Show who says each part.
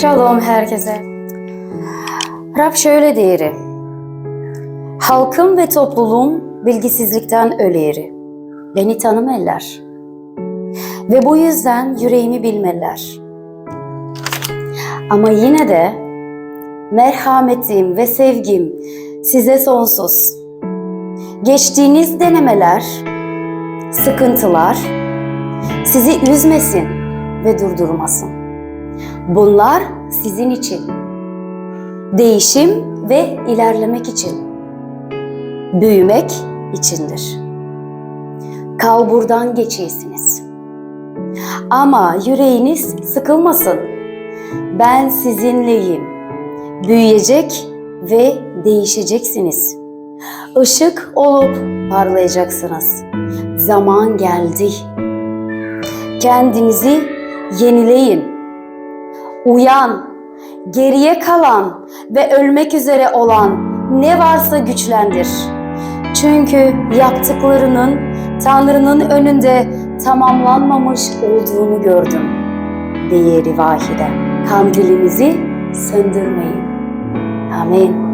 Speaker 1: Shalom herkese. Rab şöyle değeri. Halkım ve topluluğum bilgisizlikten ölüyeri. Beni tanımalılar. Ve bu yüzden yüreğimi bilmeliler. Ama yine de merhametim ve sevgim size sonsuz. Geçtiğiniz denemeler, sıkıntılar sizi üzmesin ve durdurmasın. Bunlar sizin için. Değişim ve ilerlemek için. Büyümek içindir. Kalburdan geçeysiniz. Ama yüreğiniz sıkılmasın. Ben sizinleyim. Büyüyecek ve değişeceksiniz. Işık olup parlayacaksınız. Zaman geldi. Kendinizi yenileyin. Uyan, geriye kalan ve ölmek üzere olan ne varsa güçlendir. Çünkü yaptıklarının Tanrı'nın önünde tamamlanmamış olduğunu gördüm. Diye rivahide. Kandilinizi söndürmeyin. Amin.